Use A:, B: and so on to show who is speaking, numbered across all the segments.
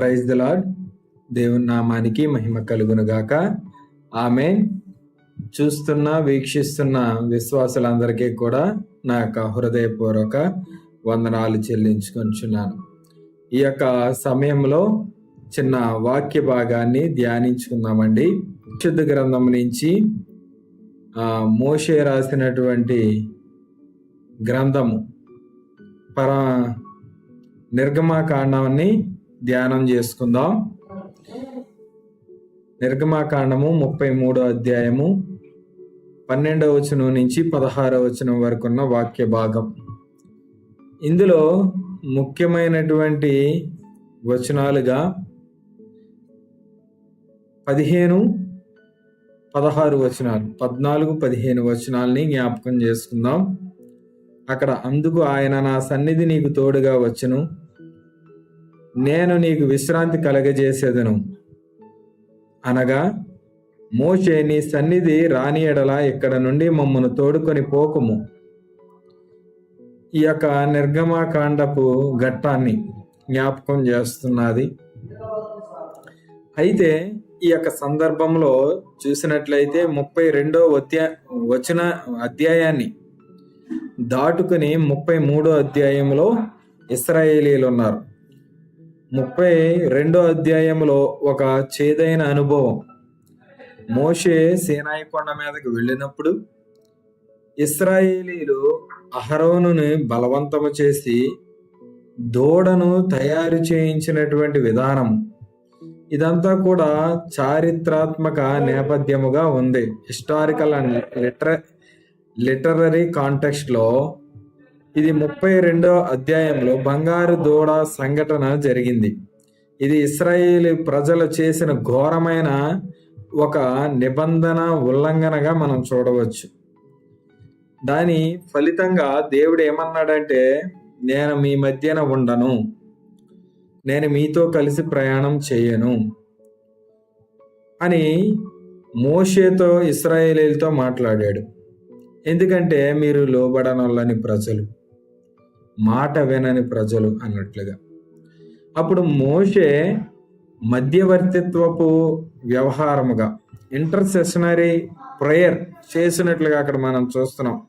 A: Praise the lord దేవుని నామానికి మహిమ కలుగునుగాక. ఆమె చూస్తున్న వీక్షిస్తున్న విశ్వాసులందరికీ కూడా నా యొక్క హృదయపూర్వక వందనాలు చెల్లించుకొంచున్నాను. ఈ యొక్క సమయంలో చిన్న వాక్య భాగాన్ని ధ్యానించుకుందామండి. శుద్ధ గ్రంథం నుంచి మోషే రాసినటువంటి గ్రంథము పర నిర్గమాకాండాన్ని ధ్యానం చేసుకుందాం. నిర్గమాకాండము ముప్పై మూడో అధ్యాయము పన్నెండవ వచనం నుంచి పదహారవ వచనం వరకు ఉన్న వాక్య భాగం. ఇందులో ముఖ్యమైనటువంటి వచనాలుగా పదిహేను పదహారు వచనాలు పద్నాలుగు పదిహేను వచనాల్ని జ్ఞాపకం చేసుకుందాం. అక్కడ అందుకు ఆయన నా సన్నిధి నీకు తోడుగా వచ్చును. నేను నీకు విశ్రాంతి కలగజేసేదను. అనగా మోషే నీ సన్నిధి రాని ఎడల ఇక్కడ నుండి మమ్మను తోడుకొని పోకుము. ఈ యొక్క నిర్గమాకాండపు ఘట్టాన్ని జ్ఞాపకం చేస్తున్నది. అయితే ఈ యొక్క సందర్భంలో చూసినట్లయితే ముప్పై రెండో వచన వచ్చిన అధ్యాయాన్ని దాటుకుని ముప్పై మూడో అధ్యాయంలో ఇస్రాయేలీలు ఉన్నారు. ముప్పై రెండో అధ్యాయంలో ఒక చేదైన అనుభవం. మోషే సేనాయి కొండ మీదకి వెళ్ళినప్పుడు ఇస్రాయేలీలు అహరోనుని బలవంతము చేసి దూడను తయారు చేయించినటువంటి విధానం. ఇదంతా కూడా చారిత్రాత్మక నేపథ్యముగా ఉంది. హిస్టారికల్ అండ్ లిటర లిటరరీ కాంటెక్స్ట్లో ఇది ముప్పై రెండో అధ్యాయంలో బంగారు దూడ సంఘటన జరిగింది. ఇది ఇస్రాయేల్ ప్రజలు చేసిన ఘోరమైన ఒక నిబంధన ఉల్లంఘనగా మనం చూడవచ్చు. దాని ఫలితంగా దేవుడు ఏమన్నాడంటే నేను మీ మధ్యన ఉండను. నేను మీతో కలిసి ప్రయాణం చేయను అని మోషేతో ఇస్రాయేలీలతో మాట్లాడాడు. ఎందుకంటే మీరు లోబడనొల్లని ప్రజలు. మాట వినని ప్రజలు అన్నట్లుగా. అప్పుడు మోషే మధ్యవర్తిత్వపు వ్యవహారముగా ఇంటర్సెషనరీ ప్రేయర్ చేసినట్లుగా అక్కడ మనం చూస్తున్నాం.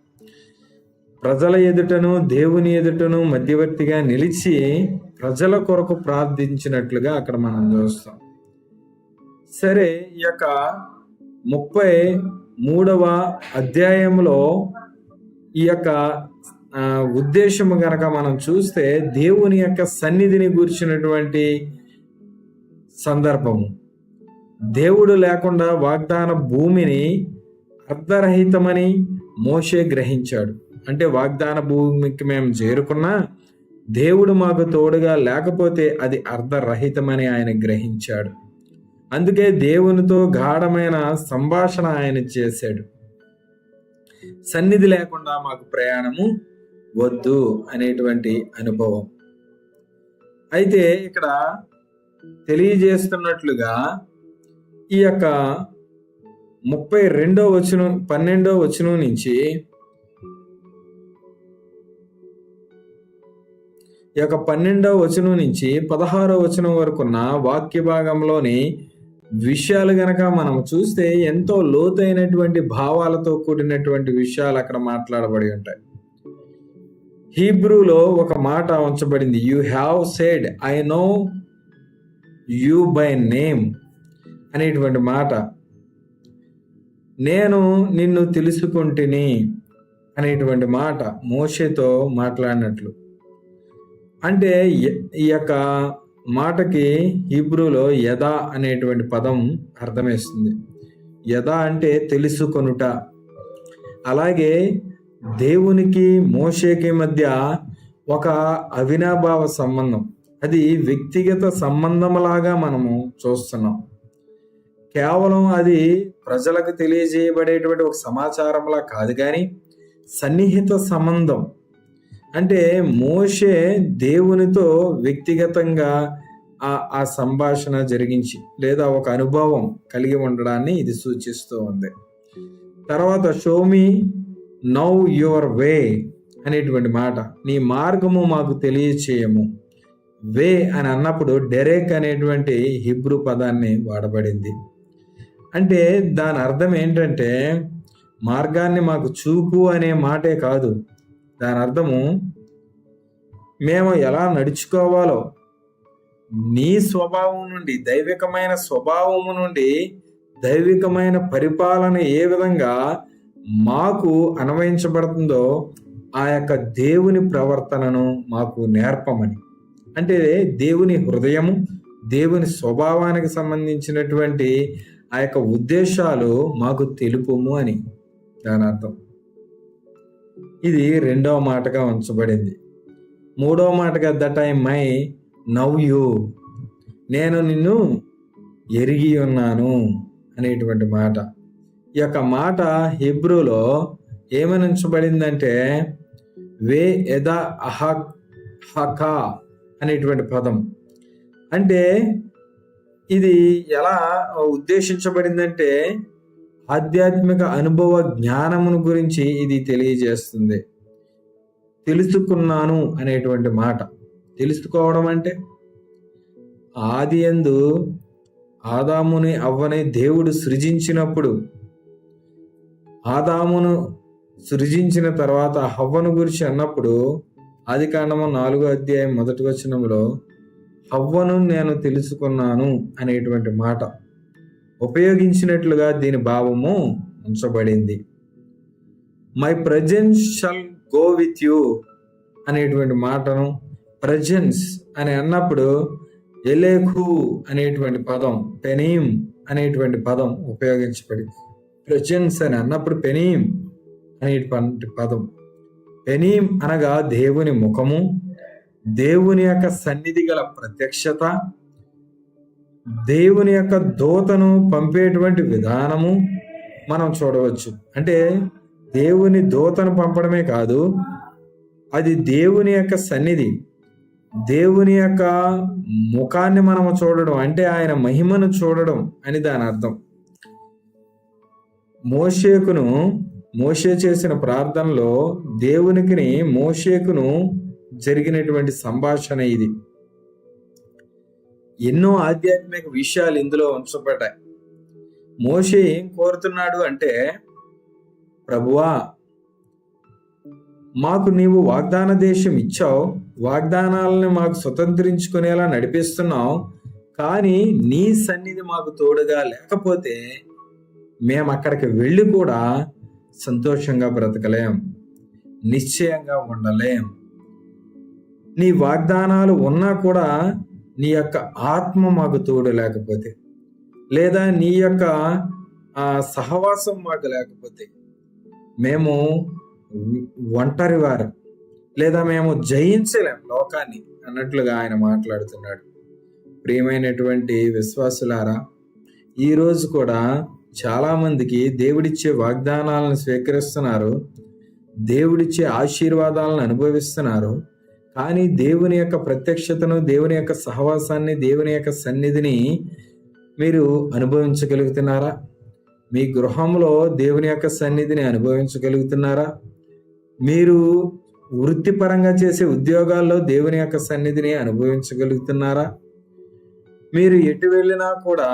A: ప్రజల ఎదుటను దేవుని ఎదుటను మధ్యవర్తిగా నిలిచి ప్రజల కొరకు ప్రార్థించినట్లుగా అక్కడ మనం చూస్తాం. సరే ఈ యొక్క ముప్పై మూడవ అధ్యాయంలో ఈ యొక్క ఉద్దేశము గనక మనం చూస్తే దేవుని యొక్క సన్నిధిని గురించినటువంటి సందర్భము. దేవుడు లేకుండా వాగ్దాన భూమిని అర్ధరహితమని మోషే గ్రహించాడు. అంటే వాగ్దాన భూమికి మేము చేరుకున్నా దేవుడు మాకు తోడుగా లేకపోతే అది అర్ధరహితమని ఆయన గ్రహించాడు. అందుకే దేవునితో గాఢమైన సంభాషణ ఆయన చేశాడు. సన్నిధి లేకుండా మాకు ప్రయాణము వద్దు అనేటువంటి అనుభవం. అయితే ఇక్కడ తెలియజేస్తున్నట్లుగా ఈ యొక్క ముప్పై రెండో వచనం పన్నెండో వచనం నుంచి ఈ యొక్క పన్నెండవ వచనం నుంచి పదహారో వచనం వరకున్న వాక్య భాగంలోని విషయాలు గనక మనం చూస్తే ఎంతో లోతైనటువంటి భావాలతో కూడినటువంటి విషయాలు అక్కడ మాట్లాడబడి ఉంటాయి. హీబ్రూలో ఒక మాట ఉంచబడింది. You have said I know you by name అనేటువంటి మాట. నేను నిన్ను తెలుసుకుంటుని అనేటువంటి మాట మోషేతో మాట్లాడినట్లు. అంటే ఈ- ఈ యొక్క మాటకి హీబ్రూలో యథా అనేటువంటి పదం అర్థమేస్తుంది. యథా అంటే తెలుసుకొనుట. అలాగే దేవునికి మోషేకి మధ్య ఒక అవినాభావ సంబంధం. అది వ్యక్తిగత సంబంధంలాగా మనము చూస్తున్నాం. కేవలం అది ప్రజలకు తెలియజేయబడేటువంటి ఒక సమాచారంలా కాదు కానీ సన్నిహిత సంబంధం. అంటే మోషే దేవునితో వ్యక్తిగతంగా ఆ ఆ సంభాషణ జరిగించి లేదా ఒక అనుభవం కలిగి ఉండడాన్ని ఇది సూచిస్తూ ఉంది. తర్వాత షోమి నౌ యువర్ వే అనేటువంటి మాట. నీ మార్గము మాకు తెలియచేయము. వే అని అన్నప్పుడు డెరేక్ అనేటువంటి హిబ్రూ పదాన్ని వాడబడింది. అంటే దాని అర్థం ఏంటంటే మార్గాన్ని మాకు చూపు అనే మాటే కాదు. దాని అర్థము మేము ఎలా నడుచుకోవాలో నీ స్వభావం నుండి దైవికమైన స్వభావము నుండి దైవికమైన పరిపాలన ఏ విధంగా మాకు అన్వయించబడుతుందో ఆ యొక్క దేవుని ప్రవర్తనను మాకు నేర్పమని. అంటే దేవుని హృదయము దేవుని స్వభావానికి సంబంధించినటువంటి ఆ యొక్క ఉద్దేశాలు మాకు తెలుపుము అని దాని అర్థం. ఇది రెండవ మాటగా ఉంచబడింది. మూడవ మాటగా that I may know you నేను నిన్ను ఎరిగి ఉన్నాను అనేటువంటి మాట. ఈ యొక్క మాట హిబ్రూలో ఏమనించబడిందంటే వే ఎదా అహ హకా అనేటువంటి పదం. అంటే ఇది ఎలా ఉద్దేశించబడిందంటే ఆధ్యాత్మిక అనుభవ జ్ఞానమును గురించి ఇది తెలియజేస్తుంది. తెలుసుకున్నాను అనేటువంటి మాట. తెలుసుకోవడం అంటే ఆది ఎందు ఆదాముని అవ్వని దేవుడు సృజించినప్పుడు ఆదామును సృజించిన తర్వాత హవ్వను గురించి అన్నప్పుడు ఆది కాండము నాలుగో అధ్యాయం మొదటి వచనంలో హవ్వను నేను తెలుసుకున్నాను అనేటువంటి మాట ఉపయోగించినట్లుగా దీని భావము ఉంచబడింది. My presence shall go with you అనేటువంటి మాటను ప్రజెన్స్ అని అన్నప్పుడు ఎలేఖు అనేటువంటి పదం పెనీం అనేటువంటి పదం ఉపయోగించబడింది. ప్రజెన్స్ అని అన్నప్పుడు పెనీం అనేటువంటి పదం. పెనీం అనగా దేవుని ముఖము దేవుని యొక్క సన్నిధి గల ప్రత్యక్షత దేవుని యొక్క దూతను పంపేటువంటి విధానము మనం చూడవచ్చు. అంటే దేవుని దూతను పంపడమే కాదు అది దేవుని యొక్క సన్నిధి దేవుని యొక్క ముఖాన్ని మనము చూడడం అంటే ఆయన మహిమను చూడడం అని దాని అర్థం. మోషేకును మోషే చేసిన ప్రార్థనలో దేవునికి మోషేకును జరిగినటువంటి సంభాషణ ఇది. ఎన్నో ఆధ్యాత్మిక విషయాలు ఇందులో ఉంచబడ్డాయి. మోషే ఏం కోరుతున్నాడు అంటే ప్రభువా మాకు నీవు వాగ్దాన దేశం ఇచ్చావు వాగ్దానాలను మాకు స్వతంత్రించుకునేలా నడిపిస్తున్నావు కానీ నీ సన్నిధి మాకు తోడుగా లేకపోతే మేము అక్కడికి వెళ్ళి కూడా సంతోషంగా బ్రతకలేం నిశ్చయంగా ఉండలేం. నీ వాగ్దానాలు ఉన్నా కూడా నీ యొక్క ఆత్మ మాకు తోడు లేకపోతే లేదా నీ యొక్క సహవాసం మాకు లేకపోతే మేము ఒంటరి వారు లేదా మేము జయించలేం లోకాన్ని అన్నట్లుగా ఆయన మాట్లాడుతున్నాడు. ప్రియమైనటువంటి విశ్వాసులారా ఈరోజు కూడా చాలామందికి దేవుడిచ్చే వాగ్దానాలను స్వీకరిస్తున్నారు దేవుడిచ్చే ఆశీర్వాదాలను అనుభవిస్తున్నారు కానీ దేవుని యొక్క ప్రత్యక్షతను దేవుని యొక్క సహవాసాన్ని దేవుని యొక్క సన్నిధిని మీరు అనుభవించగలుగుతున్నారా? మీ గృహంలో దేవుని యొక్క సన్నిధిని అనుభవించగలుగుతున్నారా? మీరు వృత్తిపరంగా చేసే ఉద్యోగాల్లో దేవుని యొక్క సన్నిధిని అనుభవించగలుగుతున్నారా? మీరు ఎటు వెళ్ళినా కూడా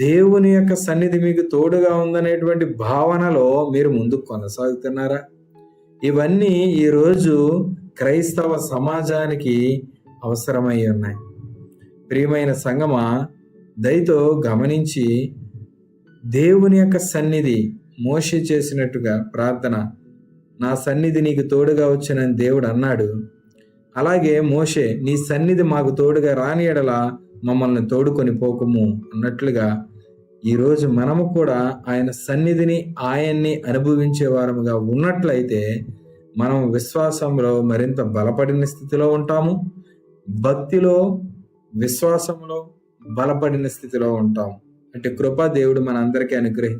A: దేవుని యొక్క సన్నిధి మీకు తోడుగా ఉందనేటువంటి భావనలో మీరు ముందుకు కొనసాగుతున్నారా? ఇవన్నీ ఈరోజు క్రైస్తవ సమాజానికి అవసరమై ఉన్నాయి. ప్రియమైన సంగమ దయతో గమనించి దేవుని యొక్క సన్నిధి మోషి చేసినట్టుగా ప్రార్థన. నా సన్నిధి నీకు తోడుగా వచ్చినని దేవుడు అన్నాడు. అలాగే మోషే నీ సన్నిధి మాకు తోడుగా రాని ఎడలా మమ్మల్ని తోడుకొని పోకము అన్నట్లుగా ఈరోజు మనము కూడా ఆయన సన్నిధిని ఆయన్ని అనుభవించే వారముగా ఉన్నట్లయితే మనం విశ్వాసంలో మరింత బలపడిన స్థితిలో ఉంటాము. భక్తిలో విశ్వాసంలో బలపడిన స్థితిలో ఉంటాము. అంటే కృపా దేవుడు మనందరికీ అనుగ్రహించి